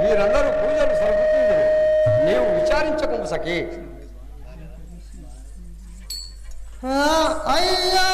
వీరందరూ పూజలు సరుకుతుందరు నీవు విచారించకు సఖి. అయ్యా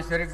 ప్రాణేశ్వరి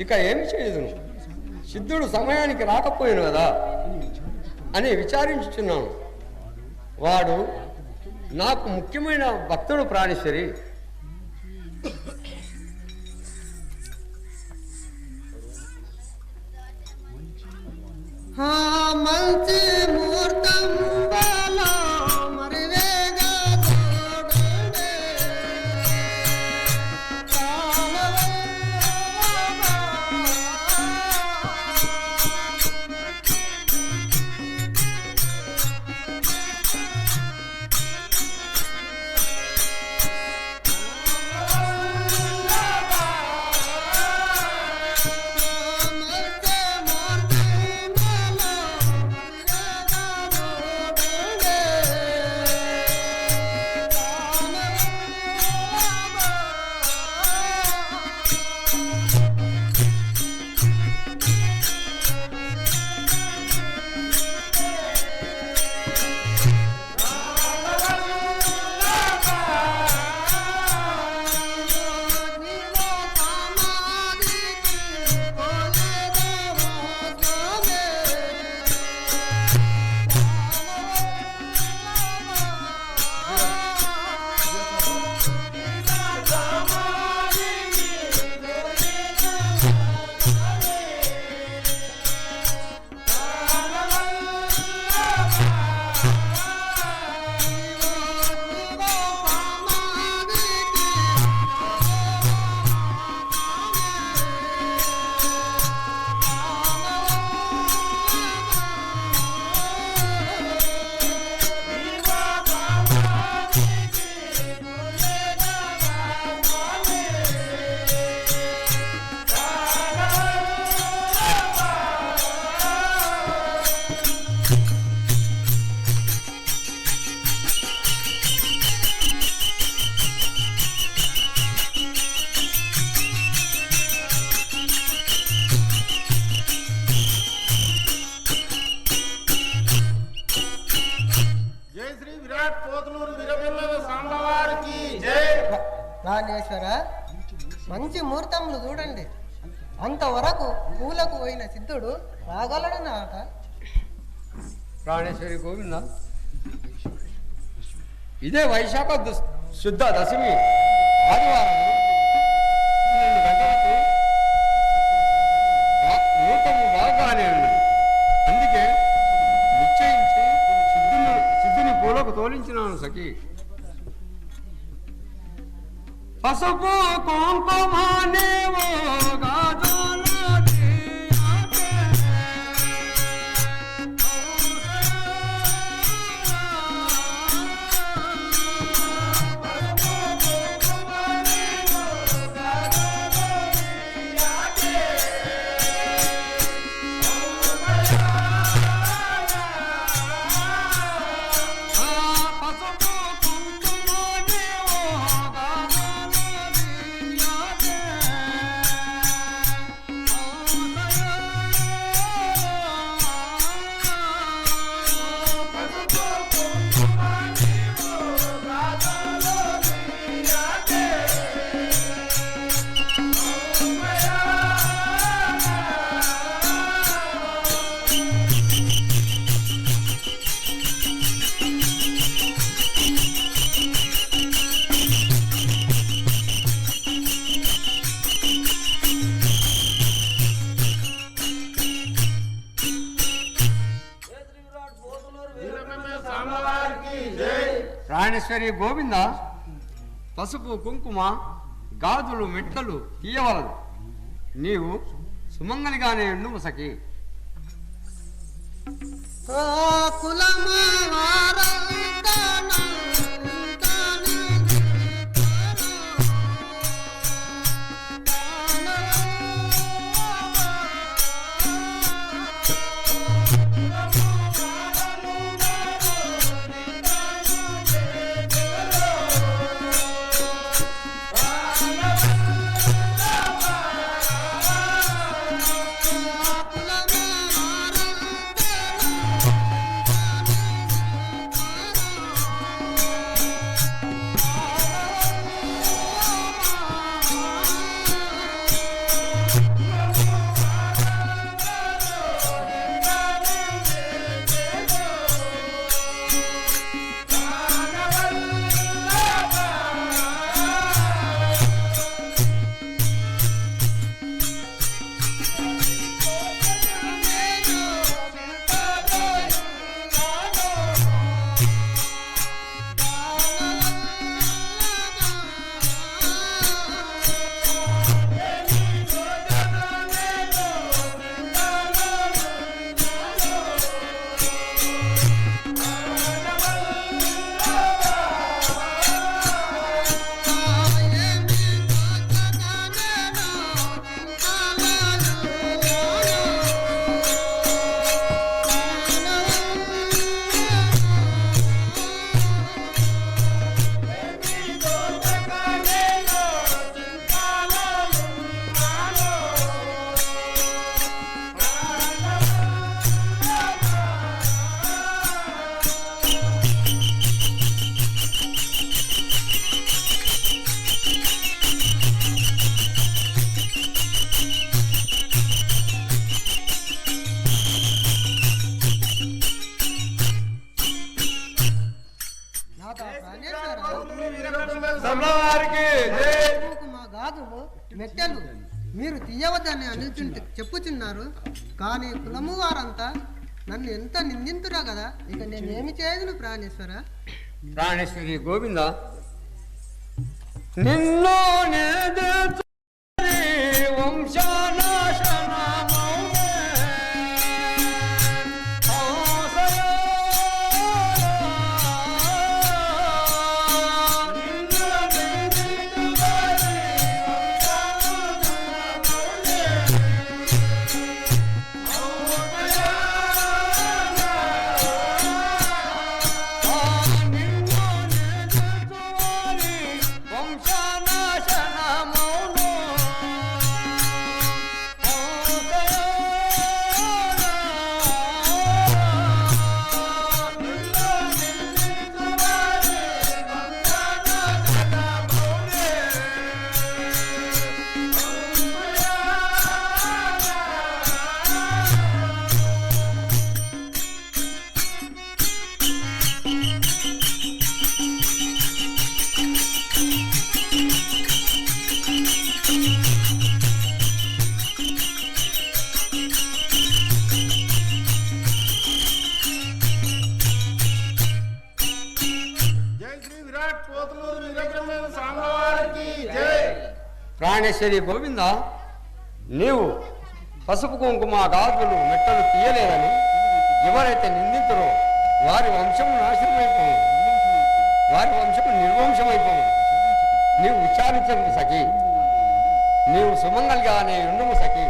ఇక ఏమి చేయదును సిద్ధుడు సమయానికి రాకపోయాను కదా అని విచారించుచున్నాను. వాడు నాకు ముఖ్యమైన భక్తుడు ప్రాణేశ్వరి. మంచి ముహూర్తం. గోవింద. ఇదే వైశాఖ శుద్ధ దశమి ఆదివారం. గంటలకు రూపము బాగానే ఉన్నది అందుకే నిశ్చయించి సిద్ధుని సిద్ధుని పూలకు తోలించినాను సఖి. పసుపు కుంకుమానేవో గాజ రాజేశ్వరి గోవింద పసుపు కుంకుమ గాజులు మెట్టలు తీయవలదు నీవు సుమంగలిగానే ఉండు ముసకి ఓ ఇక నేనేమి చేయదును ప్రాణేశ్వర. ప్రాణేశ్వరి గోవింద? నిన్ను ఆశ్చర్య గోవిందా? నీవు పసుపు కుంకుమ గాజులు మెట్టలు తీయలేదని ఎవరైతే నిందితురో వారి వంశం నాశనమైపోయింది వారి వంశం నిర్వంశమైపోయింది నీవు విచారించము సఖి. నీవు సుమంగల్గానే ఉండము సఖి.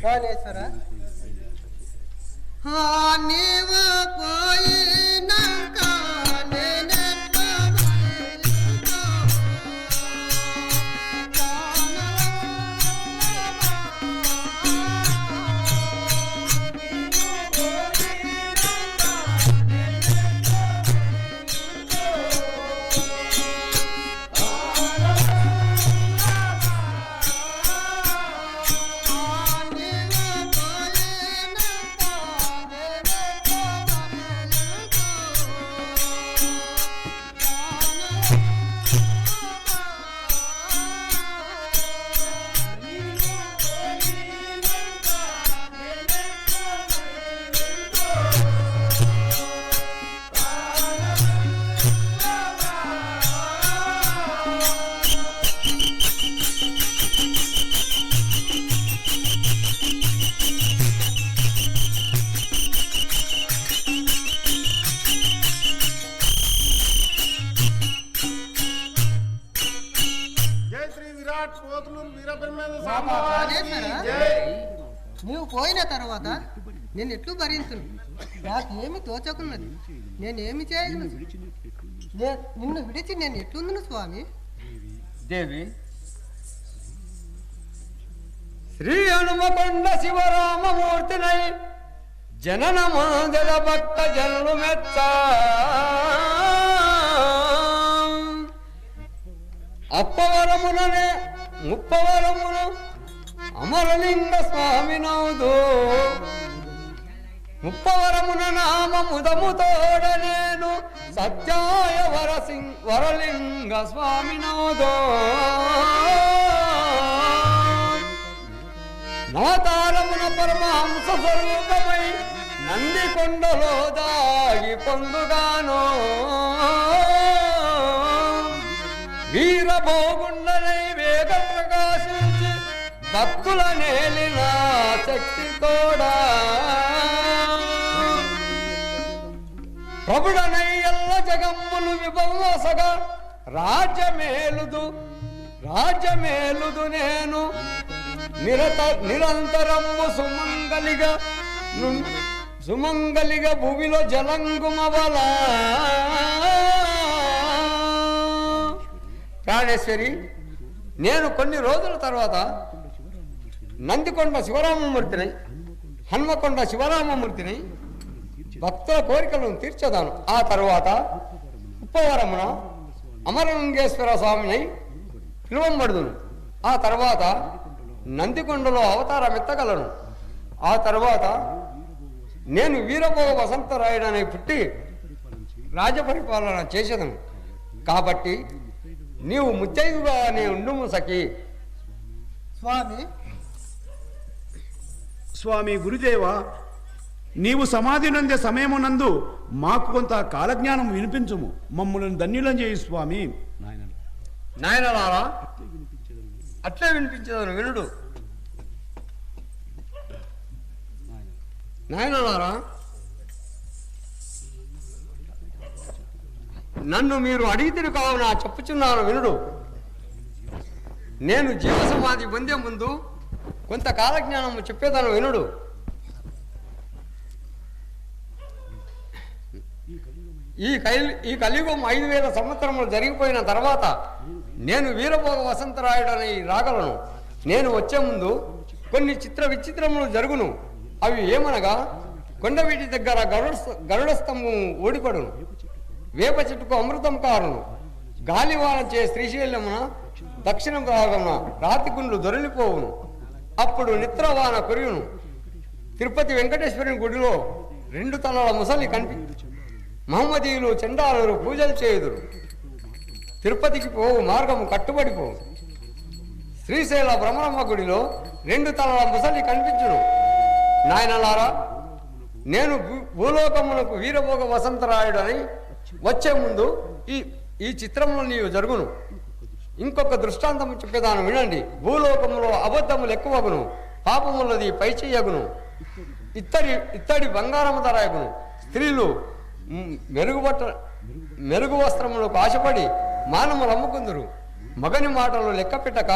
ప్రాణేశ్వర శ్రీ విరాట్ పోతులూరు వీరబ్రహ్మేంద్ర బాబా, స్వామి ప్రాణేశ్వర? జై నీవు పోయిన తర్వాత నేను ఎట్లు భరించును? నాకు ఏమి తోచకున్నది? నేనేమి చేయగలను? నే- నిన్ను విడిచి నేను ఎట్లుందును స్వామి? దేవి శ్రీ హనుమకొండ శివరామమూర్తినై జనన మాదల భక్త జనులు మెచ్చ. అప్పవరముననే ముప్పవరమును అమరలింగ స్వామి నౌదు ముప్పవరమున నామముదముతోడ నేను సత్యాయ వరసింగ్ వరలింగ స్వామి నౌదో నవతారమున పరమహంస స్వరూపమై నంది కొండలో దాగి పొందుగాను. భక్తుల నేలిన శక్తి తోడా. ప్రభుడనై ఎల్ల జగమ్ములు విభవసగా రాజ్యమేలుదు రాజ్యమేలుదు నేను. నిరత నిరంతరము సుమంగలిగా సుమంగలిగా భూమిలో జలంగుమవల. ప్రాణేశ్వరి నేను కొన్ని రోజుల తర్వాత నందికొండ శివరామమూర్తిని హన్మకొండ శివరామమూర్తిని భక్తుల కోరికలను తీర్చదాను. ఆ తరువాత ఉప్పవరమున అమరలింగేశ్వర స్వామిని పిలువంబడుదును. ఆ తర్వాత నందికొండలో అవతారం ఎత్తగలను. ఆ తర్వాత నేను వీరభోగ వసంతరాయుడనే పుట్టి రాజపరిపాలన చేసేదను. కాబట్టి నీవు ముత్తైదుగానే ఉండుము సఖి. స్వామి స్వామి గురుదేవ నీవు సమాధి నందే సమయమునందు మాకు కొంత కాలజ్ఞానం వినిపించుము. మమ్మల్ని ధన్యులం చేయి స్వామి. నాయనలారా అట్లే వినిపించేదాను వినుడు. నాయనలారా నన్ను మీరు అడిగితే కావున చెప్పుచున్నాను వినుడు. నేను జీవ సమాధి పొందే ముందు కొంత కాలజ్ఞానం చెప్పేదాను వినుడు. ఈ కలి ఈ కలియుగం ఐదు వేల సంవత్సరములు జరిగిపోయిన తర్వాత నేను వీరభోగ వసంతరాయుడని రాగలను. నేను వచ్చే ముందు కొన్ని చిత్ర విచిత్రములు జరుగును. అవి ఏమనగా కొండవీటి దగ్గర గరుడ గరుడ స్తంభం ఓడిపడును వేప చెట్టుకు అమృతం కారును. గాలివాన చే శ్రీశైలమున దక్షిణ భాగమున రాతి గుండ్లు దొరిలిపోవును. అప్పుడు నిద్రవాన కురియును. తిరుపతి వెంకటేశ్వరుని గుడిలో రెండు తలల ముసలి కనిపి మహమ్మదీయులు చండాలురు పూజలు చేయుదురు. తిరుపతికి పోవు మార్గము కట్టుబడిపోవు శ్రీశైల భ్రమరమ్మ గుడిలో రెండు తలల ముసలి కనిపించును. నాయనలారా నేను భూ- భూలోకమునకు వీరభోగ వసంతరాయుడు అని వచ్చే ముందు ఈ ఈ చిత్రంలో నీవు జరుగును. ఇంకొక దృష్టాంతం చెప్పేదాను వినండి. భూలోకములో అబద్ధములు ఎక్కువగును. పాపములది పైచేయగును. ఇత్తడి ఇత్తడి బంగారము ధరయగును స్త్రీలు మెరుగుబట్ట మెరుగు వస్త్రములకు ఆశపడి మానములు అమ్ముకుందురు. మగని మాటలు లెక్క పెట్టక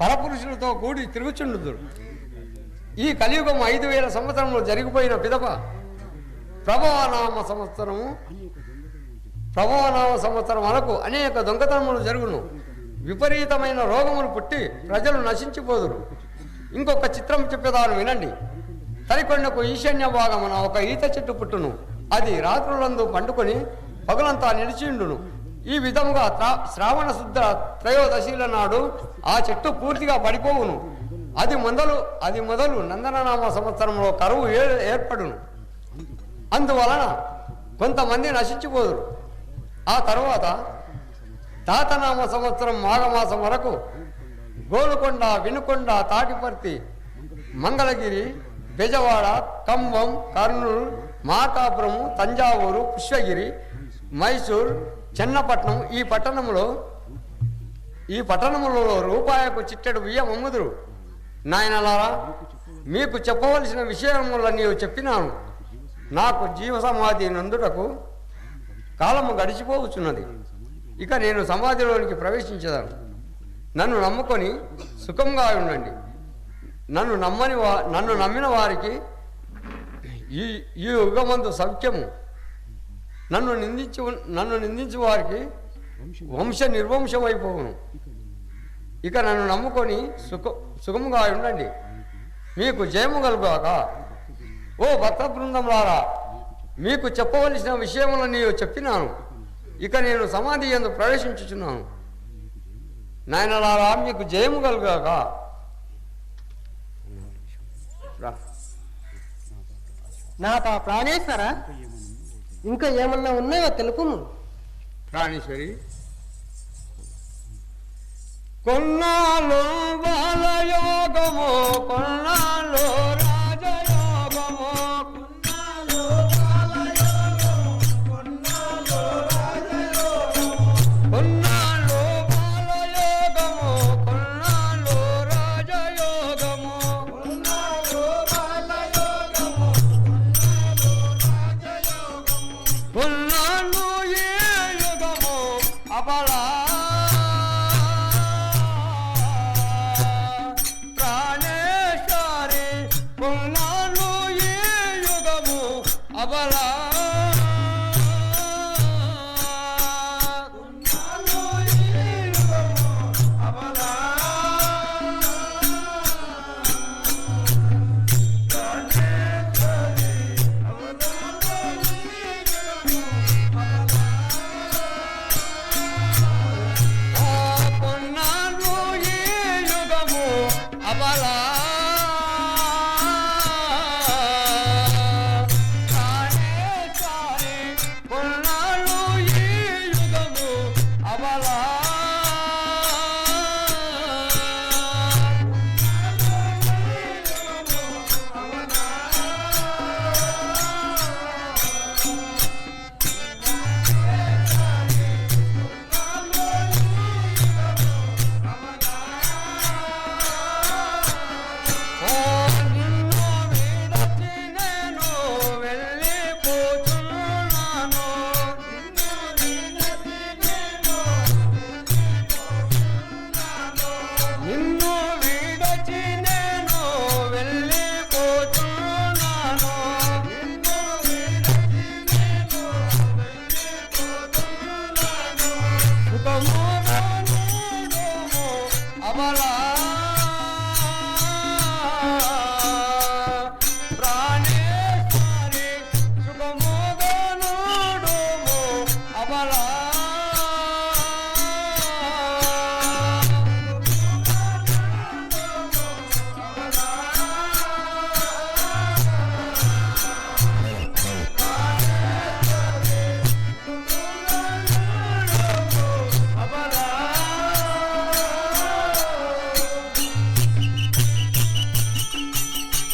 పరపురుషులతో కూడి తిరుగుచుండుదురు. ఈ కలియుగం ఐదు వేల సంవత్సరంలో జరిగిపోయిన పిదప ప్రభవనామ సంవత్సరము ప్రభవనామ సంవత్సరం వరకు అనేక దొంగతనములు జరుగును. విపరీతమైన రోగములు పుట్టి ప్రజలు నశించిపోదురు. ఇంకొక చిత్రం చెప్పేదారు వినండి. తరికొండకు ఈశాన్య భాగమున ఒక ఈత చెట్టు పుట్టును. అది రాత్రులందు పండుకొని పగులంతా నిలిచిండును. ఈ విధముగా శ్రావణ శుద్ధ త్రయోదశిల నాడు ఆ చెట్టు పూర్తిగా పడిపోవును. అది మొదలు అది మొదలు నందననామ సంవత్సరంలో కరువు ఏ- ఏర్పడును. అందువలన కొంతమంది నశించిపోదురు. ఆ తరువాత తాతనామ సంవత్సరం మాఘమాసం వరకు గోలుకొండ వినుకొండ తాటిపర్తి మంగళగిరి బెజవాడ కంబం కర్నూలు మార్కాపురము తంజావూరు పుష్పగిరి మైసూర్ చెన్నపట్నం ఈ పట్టణంలో ఈ పట్టణములో రూపాయకు చిట్టెడు బియ్యం అమ్ముదురు. నాయనలారా మీకు చెప్పవలసిన విషయములన్నీ చెప్పినాను. నాకు జీవ సమాధి నందుటకు కాలము గడిచిపోవచ్చున్నది. ఇక నేను సమాధిలోనికి ప్రవేశించదాను. నన్ను నమ్ముకొని సుఖంగా ఉండండి. నన్ను నమ్మని వా నన్ను నమ్మిన వారికి ఈ ఈ యుగమందు సౌఖ్యము. నన్ను నిందించు నన్ను నిందించు వారికి వంశ నిర్వంశమైపోవును. ఇక నన్ను నమ్ముకొని సుఖ సుఖముగా ఉండండి. మీకు జయము కలుగాక. ఓ భక్త బృందంలారా మీకు చెప్పవలసిన విషయములను నేను చెప్పినాను. ఇక నేను సమాధి ఎందు ప్రవేశించుచున్నాను. నాయనలారా మీకు జయము కలుగాక. రా. నా పా ప్రాణేశ్వర? ఇంకా ఏమన్నా ఉన్నాయో తెలుపుము. ప్రాణేశ్వరి. కొన్నాళ్ళు బాలయోగము కొన్నాళ్ళు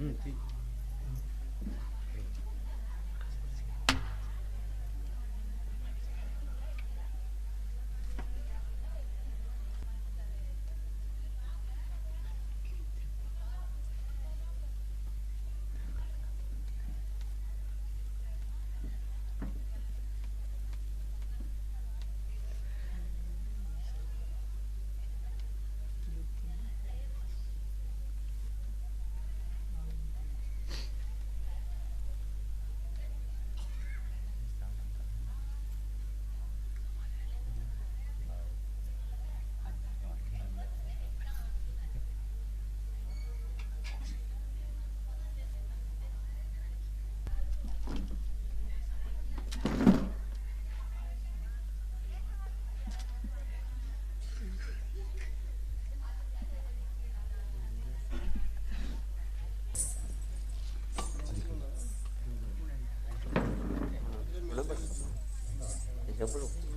嗯对。ఉంది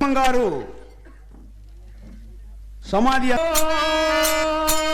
పాటు గారు సమాధి జై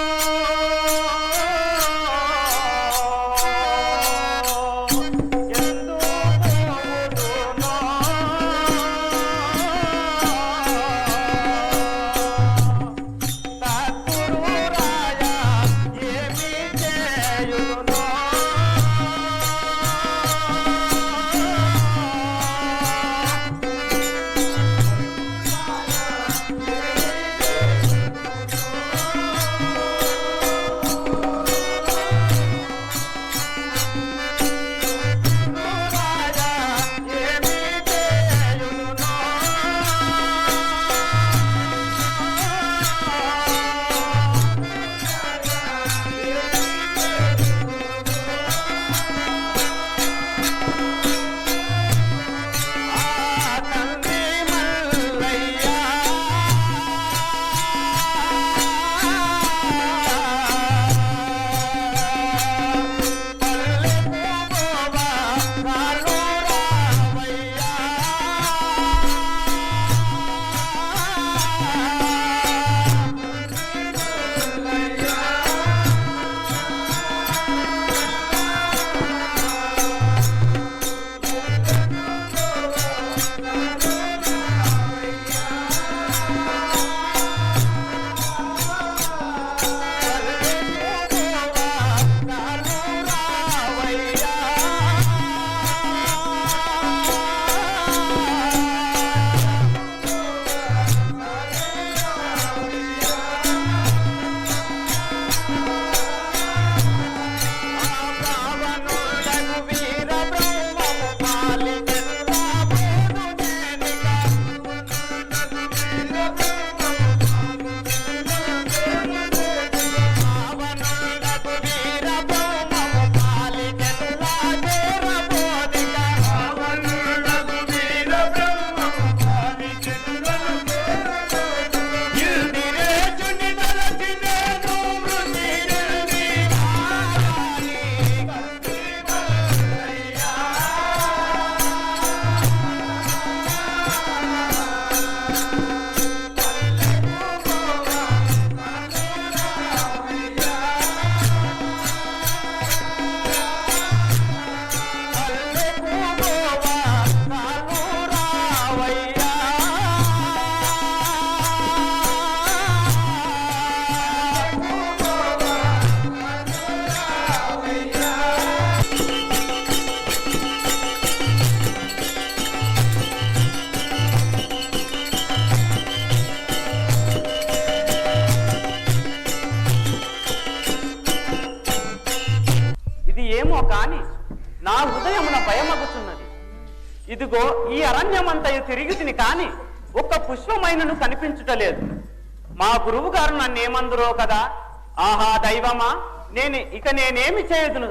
అరణ్యమంతయు తిరిగి తిని కాని ఒక్క పుష్పమైనను కనిపించుటలేదు. మా గురువు గారు నన్నేమందురో కదా? ఆహా దైవమా నేను ఇక నేనేమి చేయదును?